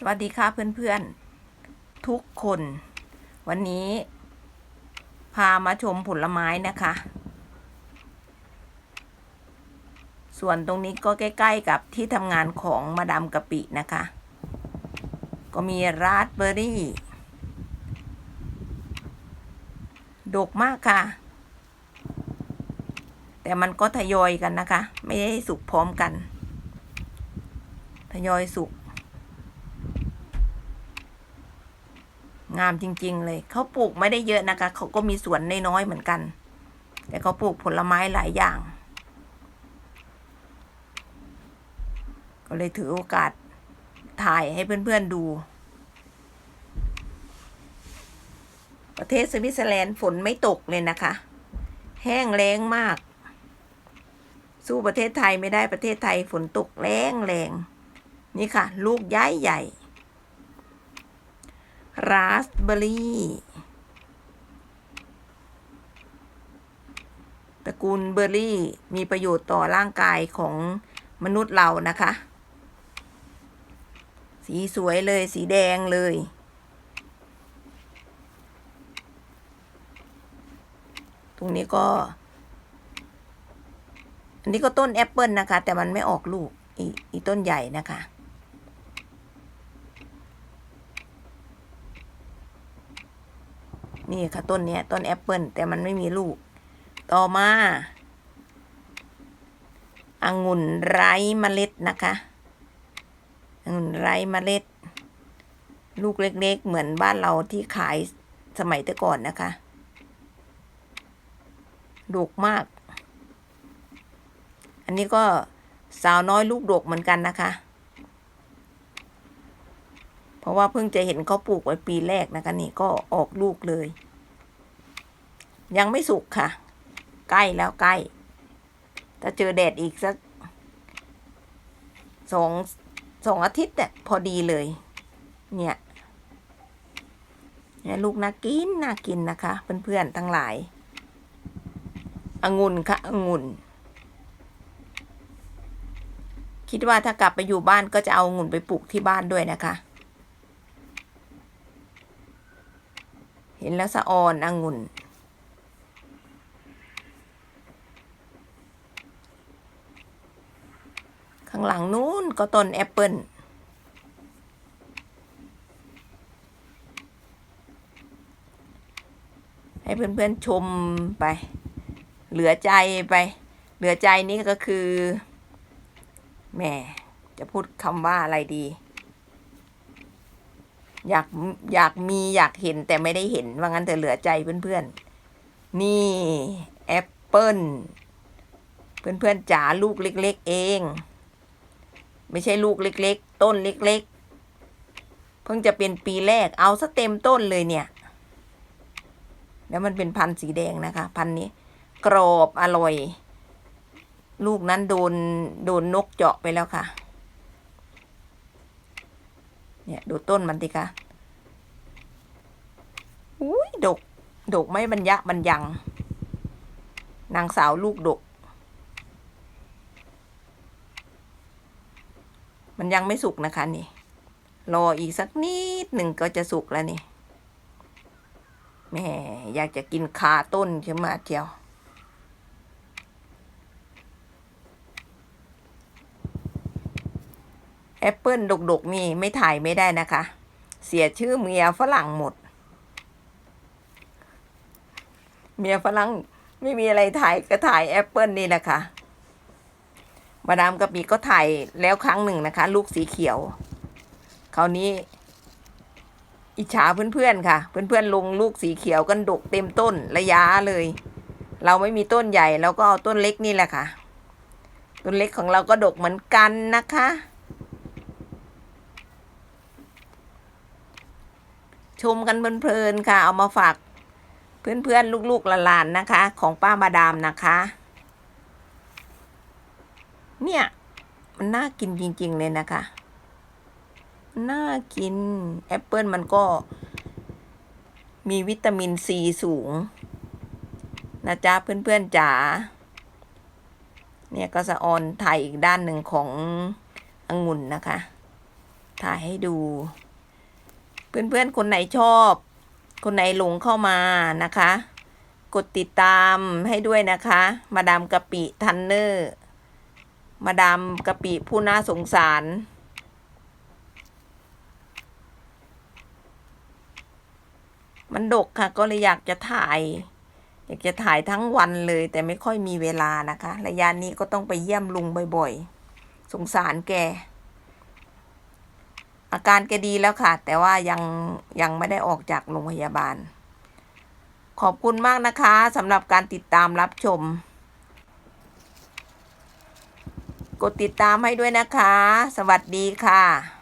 สวัสดีค่ะเพื่อนๆ ทุกคน วันนี้ พามาชมผลไม้นะคะ ส่วนตรงนี้ก็ใกล้ ๆ กับที่ทำงานของมาดามกะปินะคะ ก็มีราสเบอร์รี่ดกมากค่ะ แต่มันก็ทยอยกันนะคะ ไม่ได้สุกพร้อมกัน ทยอยสุก งามจริง ๆ เลย เขาปลูกไม่ได้เยอะนะคะ เขาก็มีสวนน้อยๆเหมือนกัน แต่เขาปลูกผลไม้หลายอย่าง ก็เลยถือโอกาสถ่ายให้เพื่อนๆดู ประเทศสวิตเซอร์แลนด์ฝนไม่ตกเลยนะคะ แห้งแล้งมาก สู้ประเทศไทยไม่ได้ประเทศไทยฝนตกแรงแรงนี่ค่ะ ลูกย้ายใหญ่ ราสเบอร์รี่ตระกูลเบอร์รี่ มีประโยชน์ต่อร่างกายของมนุษย์เรานะคะ สีสวยเลยสีแดงเลย ตรงนี้ก็ อันนี้ก็ต้นแอปเปิลนะคะ แต่มันไม่ออกลูก อีอีต้นใหญ่นะคะ นี่ค่ะต้นเนี้ยต้นแอปเปิลแต่มันไม่มีลูก ต่อมาอางุ่นไร้เมล็ดนะคะองุ่นไร้เมล็ด ลูกเล็ก ๆ เหมือนบ้านเราที่ขายสมัยแต่ก่อนนะคะดกมาก อันนี้ก็สาวน้อยลูกดกเหมือนกันนะคะ เพราะว่าเพิ่งจะเห็นเขาปลูกไว้ปีแรกนะคะนี่ก็ออกลูกเลย ยังไม่สุกค่ะ ใกล้แล้วใกล้ ถ้าเจอแดดอีกสักสองสองอาทิตย์เนี่ยพอดีเลย เนี่ยเนี่ยลูกน่ากินน่ากินนะคะเพื่อนๆทั้งหลายองุ่นค่ะองุ่น คิดว่าถ้ากลับไปอยู่บ้านก็จะเอาองุ่นไปปลูกที่บ้านด้วยนะคะ เห็นแล้วสะออนองุ่น ข้างหลังนู้นก็ต้นแอปเปิลให้เพื่อนๆชมไป เหลือใจไป เหลือใจนี่ก็คือแหมจะพูดคำว่าอะไรดี อยากอยากมีอยากเห็นแต่ไม่ได้เห็น ว่างั้นแต่เหลือใจเพื่อนๆ นี่แอปเปิลเพื่อนๆจ๋าลูกเล็ก ๆ เอง ไม่ใช่ลูกเล็ก ๆ ต้นเล็ก ๆ เพิ่งจะเป็นปีแรกเอาซะเต็มต้นเลยเนี่ย แล้วมันเป็นพันธุ์สีแดงนะคะ พันธุ์นี้ กรอบอร่อย ลูกนั้นโดนโดนนกเจาะไปแล้วค่ะ เนี่ยดูต้นมันสิคะอุ้ยดกดกไม่บรรยะบรรยัง นางสาวลูกดก มันยังไม่สุกนะคะนี่ รออีกสักนิดหนึ่งก็จะสุกแล้วนี่แม่อยากจะกินคาต้นขึ้นมาเทียวแอปเปิลดกๆนี่ไม่ถ่ายไม่ได้นะคะ เสียชื่อเมียฝรั่งหมด เมียฝรั่งไม่มีอะไรถ่ายก็ถ่ายแอปเปิลนี่แหละค่ะ มาดามกะปีก็ถ่ายแล้วครั้งหนึ่งนะคะ ลูกสีเขียว คราวนี้ อิจฉาเพื่อนๆค่ะ เพื่อนๆลงลูกสีเขียวกันดกเต็มต้นระยะเลย เราไม่มีต้นใหญ่เราก็เอาต้นเล็กนี่แหละค่ะ ต้นเล็กของเราก็ดกเหมือนกันนะคะ ชมกันเพลินๆค่ะ เอามาฝากเพื่อนๆลูกๆหลานๆนะคะ ของป้ามาดามนะคะ เนี่ย มันน่ากินจริง ๆ เลยนะคะ น่ากิน แอปเปิลมันก็ มีวิตามินซีสูง นะจ๊ะ เพื่อน ๆจ๋า เนี่ยก็สะออนถ่ายอีกด้านหนึ่งขององุ่นนะคะ ถ่ายให้ดู เพื่อนๆ คนไหนชอบ คนไหนหลงเข้ามานะคะ กดติดตามให้ด้วยนะคะ มาดามกะปิทันเนอร์ มาดามกะปิผู้น่าสงสาร มันดกค่ะ ก็เลยอยากจะถ่าย อยากจะถ่ายทั้งวันเลย แต่ไม่ค่อยมีเวลานะคะ ระยะนี้ก็ต้องไปเยี่ยมลุงบ่อยๆ สงสารแก อาการแกดีแล้วค่ะ แต่ว่ายังยังไม่ได้ออกจากโรงพยาบาล ขอบคุณมากนะคะสำหรับการติดตามรับชม กดติดตามให้ด้วยนะคะ สวัสดีค่ะ